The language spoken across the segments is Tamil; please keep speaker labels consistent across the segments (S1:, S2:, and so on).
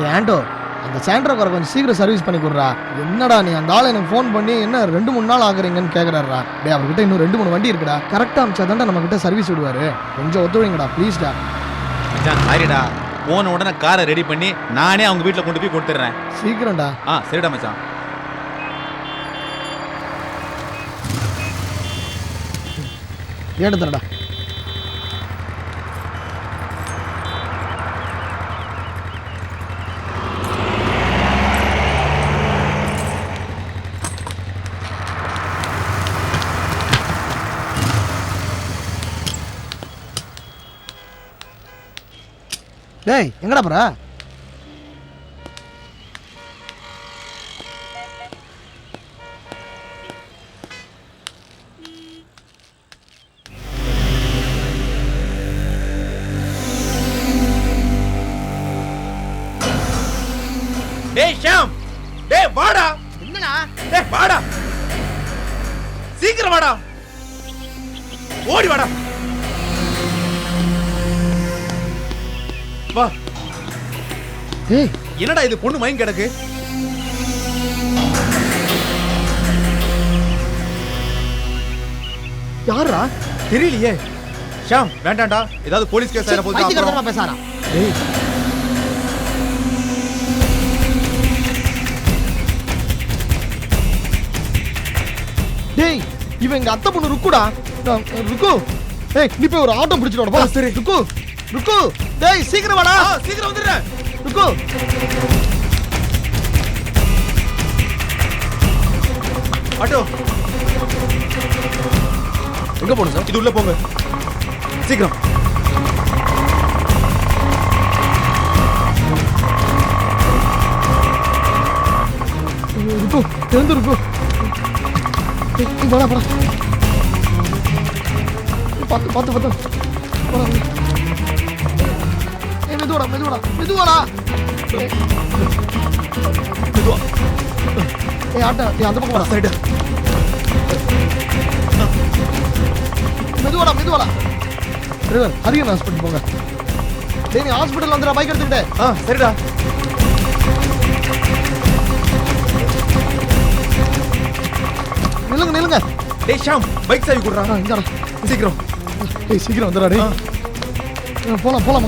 S1: டேய் ஆண்டோ அந்த சாண்ட்ரா காரை கொஞ்சம் சீக்கிரம் சர்வீஸ் பண்ணி கொடுறா. என்னடா நீ அந்த ஆளை எனக்கு ஃபோன் பண்ணி என்ன ரெண்டு மூணு நாள் ஆகுறீங்கன்னு கேட்குறாரா டேய் அவர்கிட்ட இன்னும் ரெண்டு மூணு வண்டி இருக்குடா. கரெக்டாக அமிச்சா தான்டா நம்ம கிட்ட சர்வீஸ் விடுவாரு. கொஞ்சம் ஒத்துழைங்கடா ப்ளீஸ்டா
S2: மச்சான் சாரிடா போன உடனே காரை ரெடி பண்ணி நானே அவங்க வீட்டில் கொண்டு போய் கொடுத்துட்றேன்.
S1: சீக்கிரம்டா.
S2: ஆ சரிடா மச்சான்.
S1: ஏடு டேய் எங்கடா போற?
S2: டேய் ஷாம். டேய் வாடா.
S1: என்னடா
S2: டேய் வாடா. சீக்கிரம் வாடா. ஓடி வாடா. வா.
S1: ஏய்.
S2: என்னடா இது பொண்ணு மயங்க கிடக்கு?
S1: யாரா
S2: தெரியலையே. ஷாம் வேண்டாம்டா ஏதாவது போலீஸ் கேஸ் ஆயிட போகுது அப்புறம்.
S1: பேசாரா டேய் டேய் இவன் எங்க அத்தை பொண்ணு ருக்குடா. ருக்கு. ஏய் நீ போய் ஒரு ஆட்டோ பிடிச்சிட்டு போ. சரி. ருக்கு. ருக்கு. டேய் சீக்கிரம் வாடா.
S2: சீக்கிரம் வந்துடுறேன்.
S1: ருக்கு.
S2: ஆட்டோ.
S1: எங்க போணும் சார்?
S2: இது உள்ள போங்க. சீக்கிரம்.
S1: ஏய், நீ வாடா வாடா. ஏய், பார்த்து பார்த்து. பார்த்து. ஏய் மெதுவாடா மெதுவாடா மெதுவாடா. மெதுவா. ஏய் ஆட்டா ஏய் அந்த பக்கம் வாடா.
S2: சைடு
S1: மெதுவாடா மெதுவாடா. டிரைவர் ஹரியன் ஹாஸ்பிட்டல் போங்க. டேய் நீ ஹாஸ்பிட்டல் வந்துடா பைக் எடுத்துக்கிட்டே.
S2: ஆ சரிடா.
S1: நில்லுங்க நில்லுங்க.
S2: டேய் ஷாம் பைக் சாவி குடுறா.
S1: இந்தாடா.
S2: சீக்கிரம்.
S1: டேய் சீக்கிரம் வந்துடா டேய். ஆ, போலாம் போலாம்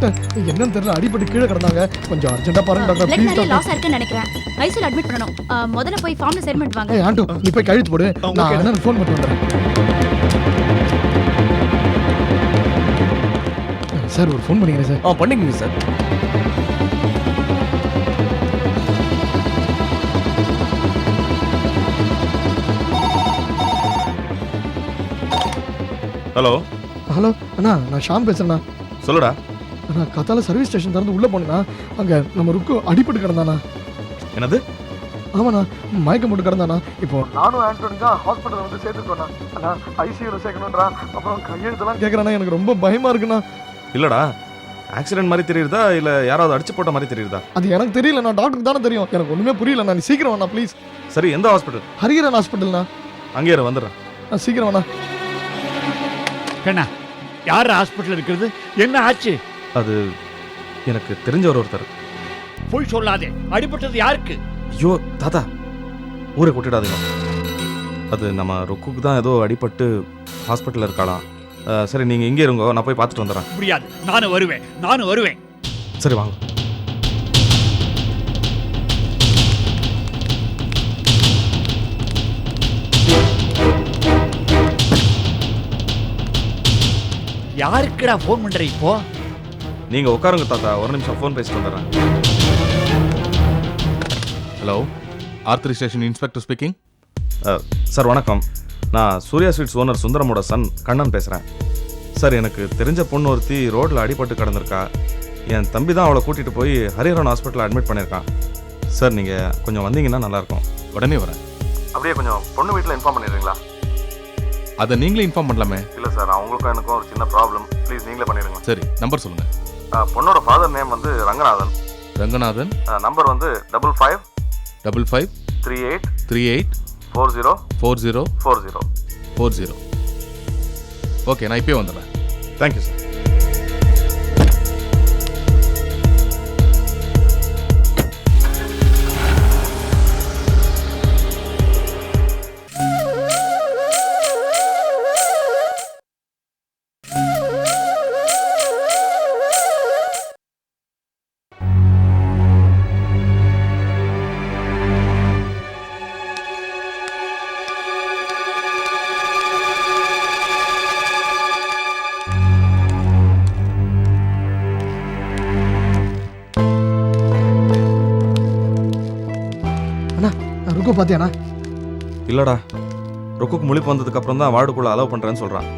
S1: டாக்டர் என்னன்னு தெரியல அடிபட்டு கீழே கிடந்தாங்க. கொஞ்சம் அர்ஜென்ட்டா பாருங்க doctor
S3: blood
S1: please doctor
S3: loss இருக்குன்னு நினைக்கிறேன். ஐசியூல அட்மிட் பண்ணணும். ஆ, முதல்ல போய் ஃபார்ம்ல செரிமெண்ட் வாங்க.
S1: ஏய் ஆண்டோ நீ போய் கழுத்து போடு. நான்
S2: ஓகே.
S1: அண்ணனுக்கு ஃபோன் பண்ணி வந்துடுறேன். சார் ஒரு ஃபோன் பண்ணிக்கிறேன் சார்.
S4: ஆ பண்ணிக்கங்க சார்.
S5: ஹலோ.
S1: ஹலோ அண்ணா நான் ஷாம் பேசுறேண்ணா.
S5: சொல்லுடா.
S1: அண்ணா கத்தால சர்வீஸ் ஸ்டேஷன் திறந்து உள்ள போனேண்ணா அங்க நம்ம ருக்கு அடிபட்டு கிடந்தானா?
S5: என்னது?
S1: ஆமாண்ணா மயக்கம் போட்டு கிடந்தானா? இப்போ நானும் ஆண்டோனி தான் ஹாஸ்பிட்டல் வந்து சேர்த்துருக்கோண்ணா அண்ணா ஐசியூல சேர்க்கணுன்றா அப்புறம் கையெழுத்தெல்லாம் கேட்குறாண்ணா எனக்கு ரொம்ப பயமா இருக்குண்ணா.
S5: இல்லடா ஆக்சிடென்ட் மாதிரி தெரியுதா இல்ல யாராவது அடிச்சு போட்ட மாதிரி தெரியுதா
S1: அது எனக்கு தெரியல நான் டாக்டருக்கு தானே தெரியும். எனக்கு ஒண்ணுமே புரியல நீ சீக்கிரம் வேணா ப்ளீஸ்
S5: சரி எந்த ஹாஸ்பிட்டல்
S1: ஹரிகரன் ஹாஸ்பிட்டல்ண்ணா
S5: அங்கே இரு வந்துடுறேன்.
S1: நான் சீக்கிரம் வேணா
S4: கண்ணா யார் ஹாஸ்பிட்டல் இருக்கிறது? என்ன ஆச்சு?
S5: அது எனக்கு தெரிஞ்சவர் ஒருத்தர்.
S4: போய் சொல்லாதே. அடிபட்டது யாருக்கு?
S5: ஐயோ தாத்தா ஊரை கொட்டிடாதீங்க. அது நம்ம ருக்குக்கு தான் ஏதோ அடிபட்டு ஹாஸ்பிட்டலில் இருக்காளாம் அஹ், சரி நீங்கள் இங்கே இருங்கோ நான் போய் பார்த்துட்டு வந்துடுறேன்.
S4: முடியாது. நானும் வருவேன். நானும் வருவேன்.
S5: சரி வாங்க.
S4: யாருக்குடா ஃபோன் பண்ற இப்போ?
S5: நீங்கள் உட்காருங்க தாத்தா. ஒரு நிமிஷம் ஃபோன் பேசிட்டு வந்துடுறேன்.
S6: ஹலோ ஆர்த்ரி ஸ்டேஷன் இன்ஸ்பெக்டர் ஸ்பீக்கிங்
S5: சார் வணக்கம். நான் சூர்யா ஸ்வீட்ஸ் ஓனர் சுந்தரமோட சன் கண்ணன் பேசுகிறேன் சார் எனக்கு தெரிஞ்ச பொண்ணு ஒருத்தி ரோட்டில் அடிபட்டு கிடந்திருக்கா. என் தம்பி தான் அவளை கூட்டிகிட்டு போய் ஹரிஹரன் ஹாஸ்பிட்டலில் அட்மிட் பண்ணியிருக்கான். சார் நீங்கள் கொஞ்சம் வந்தீங்கன்னா நல்லாயிருக்கும்.
S6: உடனே வரேன்.
S5: அப்படியே கொஞ்சம் பொண்ணு வீட்டில் இன்ஃபார்ம் பண்ணிடுறீங்களா?
S6: அதை நீங்களே இன்ஃபார்ம் பண்ணலாமே.
S5: இல்லை சார் அவங்களுக்கும் எனக்கும் ஒரு சின்ன ப்ராப்ளம் ப்ளீஸ் நீங்களே பண்ணிடுங்க.
S6: சரி நம்பர் சொல்லுங்க.
S5: பொண்ணோட ஃபாதர் நேம் வந்து ரங்கநாதன்.
S6: ரங்கநாதன்.
S5: நம்பர் வந்து double five
S6: double five
S5: three eight
S6: three eight
S5: four zero
S6: four zero
S5: four zero
S6: four zero okay நான் இப்போயே வந்துடுறேன்.
S5: தேங்க்யூ சார்
S1: ருக்கு பார்த்தியாண்ணா
S5: இல்லடா. ருக்குக்கு முழிப்பு வந்ததுக்கு அப்புறம் தான் வார்டுக்குள்ள அலோவ் பண்றேன்னு சொல்றான்.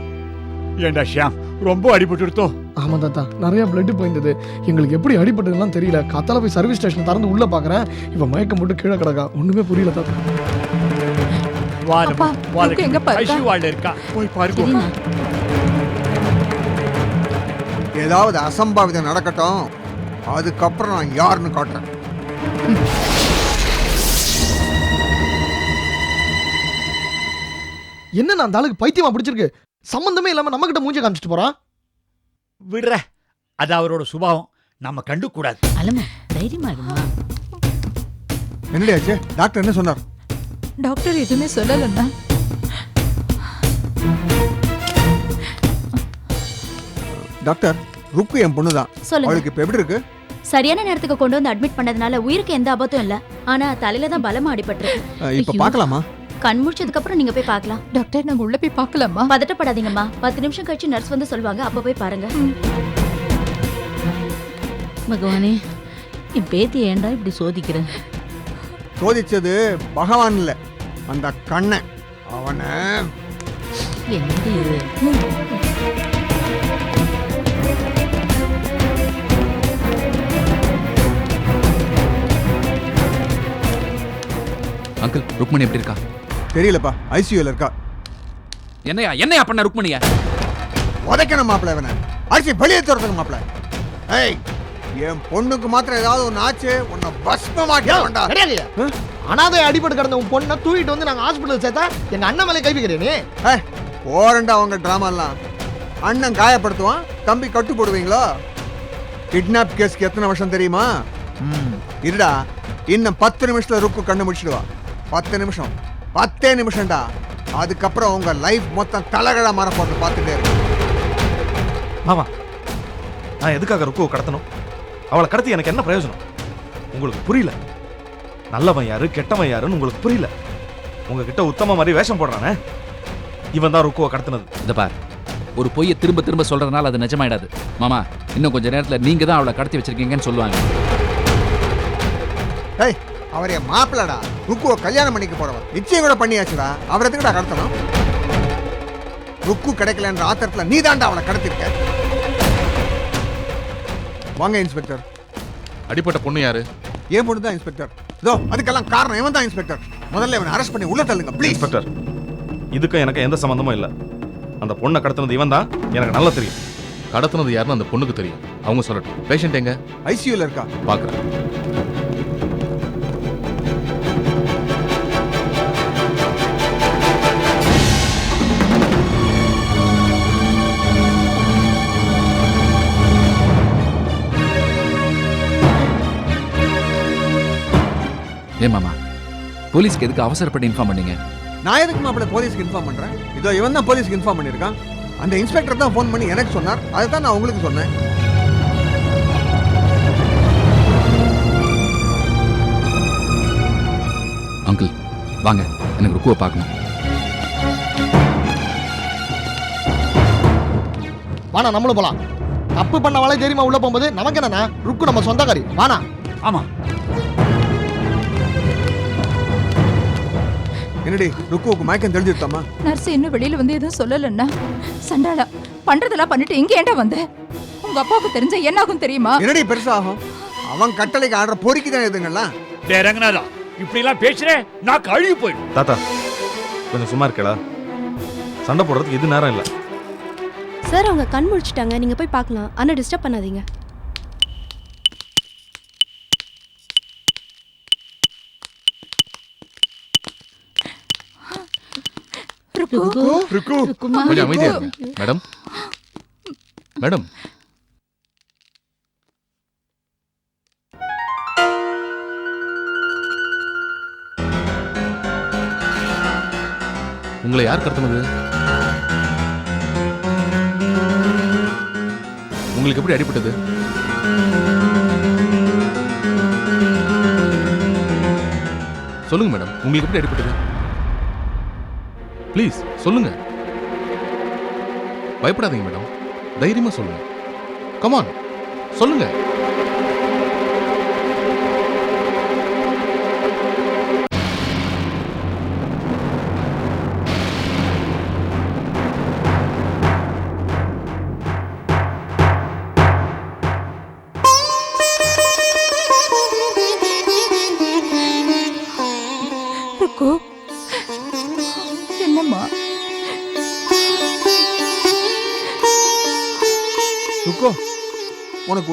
S4: ஏண்டா ஷியாம் ரொம்ப அடிபட்டு
S1: ஆமாம் தாத்தா நிறைய பிளட் போயிருந்தது. எங்களுக்கு எப்படி அடிபட்டதுலாம் தெரியல. காத்தால போய் சர்வீஸ் ஸ்டேஷன் திறந்து உள்ளே பார்க்குறேன் இவன் மயக்கம் போட்டு கீழே கிடக்கா. ஒன்றுமே புரியல தாத்தா?
S4: ஐசியூ வார்டில் இருக்கா? போய் பாருங்க.
S7: ஏதாவது அசம்பாவிதம் நடக்கட்டும். அதுக்கப்புறம் நான் யாருன்னு காட்டுறேன்.
S1: என்ன அந்த ஆளுக்கு பைத்தியமா பிடிச்சிருக்கு? சம்மந்தமே இல்லாமல் நம்மக்கிட்ட மூஞ்சி காமிச்சிட்டு போகிறான்
S4: விடுற. அது அவரோட சுபாவம். நம்ம கண்டு கூடாது.
S8: அலமா தைரியமா இருமா?
S7: என்னடி ஆச்சு? டாக்டர் என்ன சொன்னார்?
S8: டாக்டர் எதுவுமே சொல்லலண்ணா.
S7: டாக்டர் ருக்கு என் பொண்ணு தான்
S3: சொல்லுங்க.
S7: அவளுக்கு இப்ப எப்படி இருக்கு?
S3: சரியான நேரத்துக்கு கொண்டு வந்து அட்மிட் பண்ணதுனால உயிருக்கு எந்த ஆபத்தும் இல்ல. ஆனா தலையில தான் பலமா அடிபட்டிருக்கு.
S7: இப்ப
S8: ஐயோ.
S7: பார்க்கலாமா?
S3: கண் முடிச்சதுக்கு அப்புறம் நீங்க போய் பார்க்கலாம்.
S8: டாக்டர் நாங்க உள்ள போய் பார்க்கலாமா?
S3: பதட்டப்படாதீங்கம்மா. பத்து நிமிஷம் கழிச்சு நர்ஸ் வந்து சொல்லுவாங்க. அப்ப போய் பாருங்க.
S9: பகவானே என் பேத்தி ஏன்டா இப்படி சோதிக்கிறேன்
S7: சோதிச்சது பகவான் இல்ல. அந்த கண்ணன் அவனை.
S9: என்னடி இது?
S10: அங்கிள் ருக்மணி எப்படி இருக்கா?
S7: தெரியலப்பா. ஐசியூல இருக்கா.
S10: என்னையா என்னையா பண்ண ருக்மணிய?
S7: உதைக்கணும் மாப்பிள்ள இவனை. அரிசி வெளியே துரத்தணும் மாப்பிள்ள ஏய் என் பொண்ணுக்கு மாத்திரம் ஏதாவது ஒன்று ஆச்சு உன்னை பஸ்மமாக்க வேண்டாம்
S1: கிடையாது அனாதை அடிபட்டு கிடந்த உன் பொண்ணை தூக்கிட்டு வந்து நாங்கள் ஹாஸ்பிட்டல் சேர்த்தா எங்கள் அண்ணன் மேலே கை வைக்கிறேன் நீ?
S7: ஏய் ஓரண்டா அவங்க ட்ராமாலாம் அண்ணன் காயப்படுத்துவான் தம்பி கட்டு போடுவீங்களோ? கிட்னாப் கேஸ்க்கு எத்தனை வருஷம் தெரியுமா? ம். இருடா இன்னும் பத்து நிமிஷத்துல ருக்கு கண்ணு முடிச்சிடுவா. பத்து நிமிஷம். பத்தே நிமிஷம்டா. அதுக்கப்புறம் உங்க லைஃப் மொத்தம் தலகழா மாற போட்டு பார்த்துட்டே இருக்கு.
S5: மாமா நான் எதுக்காக ருக்குவை கடத்தணும்? அவளை கடத்தி எனக்கு என்ன பிரயோஜனம்? உங்களுக்கு புரியல. நல்லவன் யாரு கெட்டவன் யாருன்னு உங்களுக்கு புரியல. உங்ககிட்ட உத்தம மாதிரி வேஷம் போடுறானே. இவன் தான் ருக்குவை கடத்தினது.
S10: இந்த பார் ஒரு பொய்யை திரும்ப திரும்ப சொல்றதுனால அது நிஜமாயிடாது. மாமா இன்னும் கொஞ்ச நேரத்துல நீங்க தான் அவளை கடத்தி வச்சிருக்கீங்கன்னு சொல்லுவாங்க.
S7: ஏய் அவர் என் மாப்பிள்ளடா. ருக்குவை கல்யாணம் பண்ணிக்க போறவன் நிச்சயம் கூட பண்ணியாச்சுடா. அவர் எதுக்குடா கடத்தணும்? ருக்கு கிடைக்கலன்ற ஆத்திரத்துல நீ தாண்டா அவளை கடத்திருக்க. வாங்க இன்ஸ்பெக்டர்.
S6: அடிப்பட்ட பொண்ணு யாரு?
S7: ஏன் பொண்ணு தான் இன்ஸ்பெக்டர். இதோ அதுக்கெல்லாம் காரணம் இவன் தான் இன்ஸ்பெக்டர். முதல்ல இவனை அரெஸ்ட் பண்ணி உள்ள தள்ளுங்க ப்ளீஸ்
S5: இன்ஸ்பெக்டர் இதுக்கும் எனக்கு எந்த சம்மந்தமும் இல்லை. அந்த பொண்ணை கடத்தினது இவன் தான். எனக்கு நல்லா தெரியும்.
S6: கடத்துனது யாருன்னு அந்த பொண்ணுக்கு தெரியும். அவங்க சொல்லட்டும். பேஷண்ட் எங்க?
S7: ஐசியூல இருக்கா?
S6: பார்க்குறேன்
S10: ஏன் மாமா போலீஸ்க்கு எதுக்கு அவசரப்பட்டு இன்ஃபார்ம் பண்ணீங்க?
S7: நான் எதுக்கு மாப்பிள்ள போலீஸ்க்கு இன்ஃபார்ம் பண்றேன்? இதோ இவன் தான் போலீஸ்க்கு இன்ஃபார்ம் பண்ணியிருக்கான். அந்த இன்ஸ்பெக்டர் தான் ஃபோன் பண்ணி எனக்கு சொன்னார். அதை தான் நான் உங்களுக்கு சொன்னேன்.
S10: அங்கிள் வாங்க. எனக்கு ருக்குவை பார்க்கணும்.
S1: வாணா நம்மளும் போலாம். தப்பு பண்ண வாழை தெரியுமா உள்ள போகும்போது நமக்கு என்னண்ணா? ருக்கு நம்ம சொந்தக்காரி. வாணா.
S4: ஆமா.
S7: என்னடி ருக்குவுக்கு மயக்கம் தெரிஞ்சிருத்தாமா
S8: நர்ஸ் இன்னும் வெளியில வந்து எதுவும் சொல்லலண்ணா. சண்டாளா பண்றதெல்லாம் பண்ணிட்டு இங்க ஏன்டா வந்த? உங்க அப்பாவுக்கு தெரிஞ்ச என்ன ஆகும் தெரியுமா?
S7: என்னடி பெருசாகும் அவன் கட்டளைக்கு ஆடுற பொறுக்கி தான் எதுங்கெல்லாம்
S4: டேய் ரங்கநாதா இப்படி எல்லாம் பேசுறேன் நான் கழுவி போயிடும்.
S5: தாத்தா கொஞ்சம் சும்மா இருக்கடா. சண்டை போடுறதுக்கு இது நேரம் இல்லை.
S11: சார் அவங்க கண் முழிச்சிட்டாங்க நீங்க போய் பார்க்கலாம். ஆனா டிஸ்டர்ப் பண்ணாதீங்க.
S8: ருக்கு
S7: ருக்கு
S8: ருக்குமா
S6: கொஞ்சம் அமைதியா இருங்க மேடம் மேடம் உங்களை யார் கடத்தினது? உங்களுக்கு எப்படி அடிபட்டது? சொல்லுங்க மேடம் உங்களுக்கு எப்படி அடிபட்டது? ப்ளீஸ் சொல்லுங்க. பயப்படாதீங்க மேடம் தைரியமா சொல்லுங்க. கமான் சொல்லுங்க.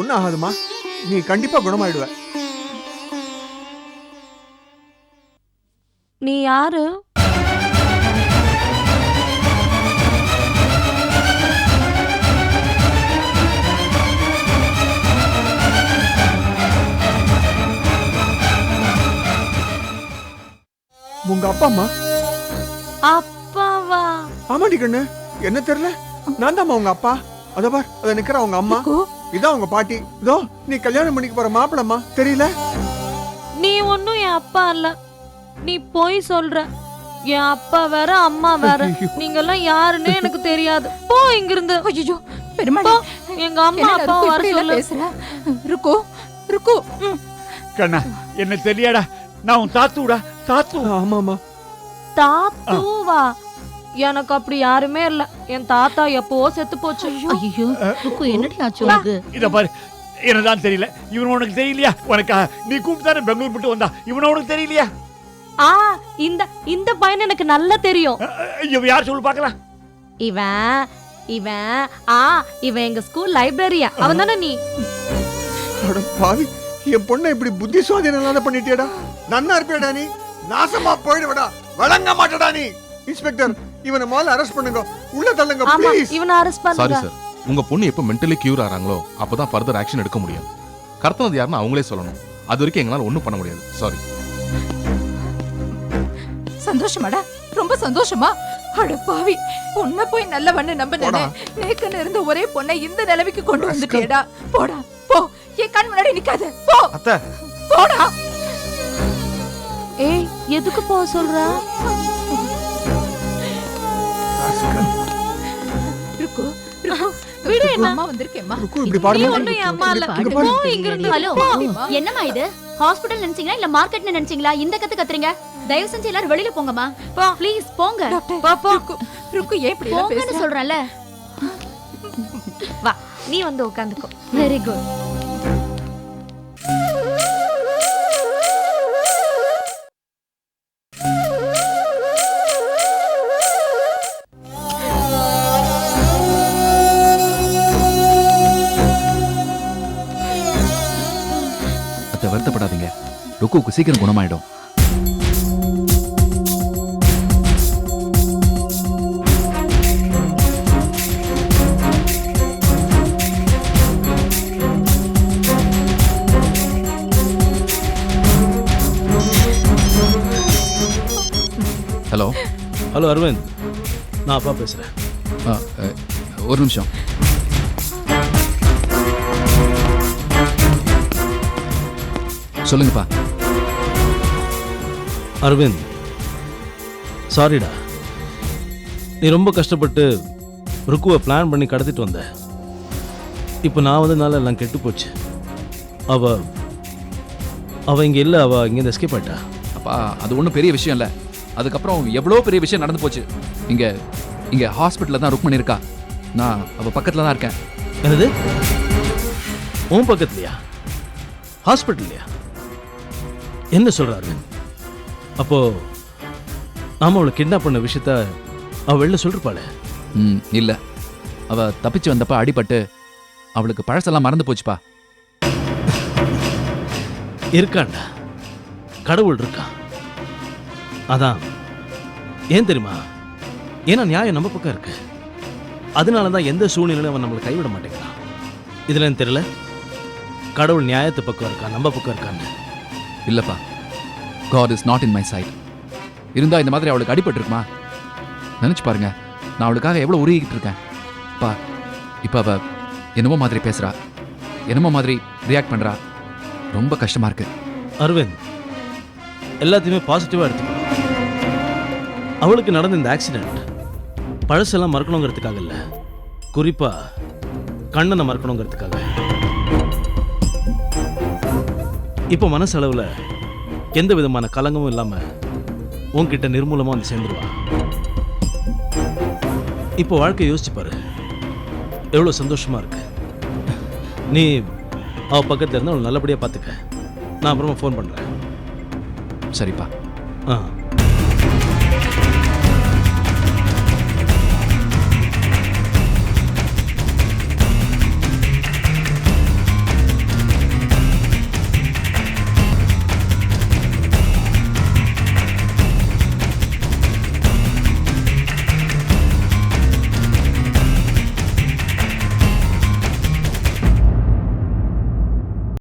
S7: ஒன்றும் ஆகாதுமா நீ கண்டிப்பா குணமாயிடுவ.
S11: நீ யாரு?
S7: உங்க அப்பா அம்மா
S11: அப்பாவா?
S7: ஆமாடி கண்ணு. என்ன தெரியல? நான் தாம்மா உங்க அப்பா. அத பார் அத நிக்கிற உங்க அம்மா. இதான் உங்க பாட்டி. இதோ நீ கல்யாணம் பண்ணிக்க போற மாப்பிளம்மா. தெரியல?
S11: நீ ஒன்னும் என் அப்பா இல்ல நீ போய் சொல்ற. என் அப்பா வேற அம்மா வேற. நீங்க எல்லாம் யாருன்னு எனக்கு தெரியாது. போ இங்கிருந்து.
S8: ஐயோ பெருமாள்.
S11: எங்க அம்மா
S8: என்ன
S11: அப்பா வர சொல்லு.
S8: பேசுற? ருக்கு.
S4: கண்ணா என்ன தெரியாடா? நான் உன் தாத்துடா தாத்து.
S7: ஆமாமா
S11: தாத்துவா? எனக்கு அப்படி யாருமே இல்ல. என் தாத்தா எப்பவோ செத்து போச்சு.
S9: ஐயோ. ருக்கு என்னடி ஆச்சு உனக்கு?
S4: இத பாரு. என்னதான் தெரியல. இவன் உனக்கு தெரியலையா? உனக்கா? நீ கூப்பிட்டு தானே பெங்களூர் விட்டு வந்தா? இவன உனக்கு தெரியலையா?
S11: ஆ இந்த இந்த பையன் எனக்கு நல்லா தெரியும்.
S4: இவன் யார் சொல்லு பார்க்கலாம்
S11: இவன் இவன் ஆ இவன் எங்க ஸ்கூல் லைப்ரரியா அவன் தானே நீ?
S7: அட பாவி என் பொண்ணை இப்படி புத்தி சுவாதீனம் இல்லாத பண்ணிட்டியடா. நன்னா இருப்பியடா நீ. நாசமா போயிடுவடா. வழங்க மாட்டடா நீ. இன்ஸ்பெக்டர் இவனை முதல்ல அரெஸ்ட் பண்ணுங்க. உள்ள தள்ளுங்க
S11: ஆமா
S7: ப்ளீஸ்
S11: இவனை அரெஸ்ட்
S6: சாரி
S11: பண்ணுங்க
S6: சார் உங்க பொண்ணு எப்போ மென்டலி கியூர் ஆறாங்களோ அப்பதான் ஃபர்தர் ஆக்ஷன் எடுக்க முடியும். கடத்தினது யாருன்னு அவங்களே சொல்லணும். அது வரைக்கும் எங்களால் ஒன்றும் பண்ண முடியாது. சாரி
S8: சந்தோஷமாடா? ரொம்ப சந்தோஷமா? அட பாவி உன்னை போய் நல்லவன்னு நம்பினே. நேக்குன்னு இருந்த ஒரே பொண்ணை இந்த நிலைமைக்கு கொண்டு வந்துட்டியடா. போடா போ. என் கண் முன்னாடி நிக்காத. போ.
S5: அத்தை.
S8: போடா.
S11: ஏய் எதுக்கு போக சொல்ற?
S3: என்னம்மா இது? ஹாஸ்பிடல் நினைச்சீங்களா? இல்ல மார்க்கெட்னு நினைச்சீங்களா? இந்த கத்து கத்துறீங்க. தயவு செஞ்சு எல்லாரும் வெளியில போங்கம்மா. ப்ளீஸ் போங்க.
S8: ருக்கு ஏன் இப்படி
S3: சொல்றேன்ல.
S11: வா நீ வந்து உட்காந்துக்கோ
S3: வெரி குட்
S10: ருக்குவுக்கு சீக்கிரம் குணமாயிடும். ஹலோ.
S5: ஹலோ அரவிந்த். நான் அப்பா பேசுகிறேன்
S10: ஆ, அ, ஒரு நிமிஷம். சொல்லுங்கப்பா.
S5: அரவிந்த் சாரிடா நீ ரொம்ப கஷ்டப்பட்டு ருக்குவை பிளான் பண்ணி கடத்திட்டு வந்த. இப்போ நான் வந்ததுனால எல்லாம் கெட்டு போச்சு. அவ அவ இங்கே இல்லை அவ இங்கேருந்து எஸ்கேப் ஆயிட்டா?
S10: அப்பா அது ஒன்றும் பெரிய விஷயம் இல்லை. அதுக்கப்புறம் எவ்வளோ பெரிய விஷயம் நடந்து போச்சு. இங்கே இங்கே ஹாஸ்பிட்டலில் தான் ருக்மணி இருக்கா? நான் அவள் பக்கத்தில் தான் இருக்கேன்.
S5: என்னது? உன் பக்கத்துலையா? ஹாஸ்பிட்டல்லையா என்ன சொல்ற அரவிந்த் அப்போ நாம அவளை கிட்னாப் பண்ண விஷயத்த அவ வெளில சொல்லிருப்பாளே?
S10: ம் இல்லை. அவள் தப்பிச்சு வந்தப்ப அடிபட்டு அவளுக்கு பழசெல்லாம் மறந்து போச்சுப்பா.
S5: இருக்காண்டா? கடவுள் இருக்கான் அதான். ஏன் தெரியுமா?
S12: ஏன்னா நியாயம் நம்ம பக்கம் இருக்கு. அதனால தான் எந்த சூழ்நிலையிலும் அவன் நம்மளை கைவிட மாட்டேங்கிறான். இதில் எனக்கு தெரியல. கடவுள் நியாயத்து பக்கம் இருக்கா? நம்ம பக்கம் இருக்கான்னு.
S10: இல்லப்பா. God is not in my side இருந்தா இந்த மாதிரி அவளுக்கு அடிபட்டுருக்குமா? நினச்சி நினைச்சு பாருங்க. நான் அவளுக்காக எவ்வளவு உருகிக்கிட்டு இருக்கேன். பா இப்போ அவள் என்னமோ மாதிரி பேசுகிறா என்னமோ மாதிரி ரியாக்ட் பண்றா. ரொம்ப கஷ்டமா இருக்கு.
S12: அரவிந்த் எல்லாத்தையுமே பாசிட்டிவாக எடுத்துக்கோ. அவளுக்கு நடந்த இந்த ஆக்சிடெண்ட் பழசெல்லாம் மறக்கணுங்கிறதுக்காக இல்லை. குறிப்பாக கண்ணனை மறக்கணுங்கிறதுக்காக. இப்போ மனசளவில் எந்த விதமான கலங்கமும் இல்லாமல் உன்கிட்ட நிர்மூலமாக வந்து சேர்ந்துருவா. இப்போ வாழ்க்கையை யோசிச்சு பாரு. எவ்வளோ சந்தோஷமா இருக்கு. நீ அவ பக்கத்துல இருந்து அவளை நல்லபடியாக பார்த்துக்க நான் அப்புறமா ஃபோன் பண்ணுறேன்
S10: சரிப்பா.
S12: ஆ.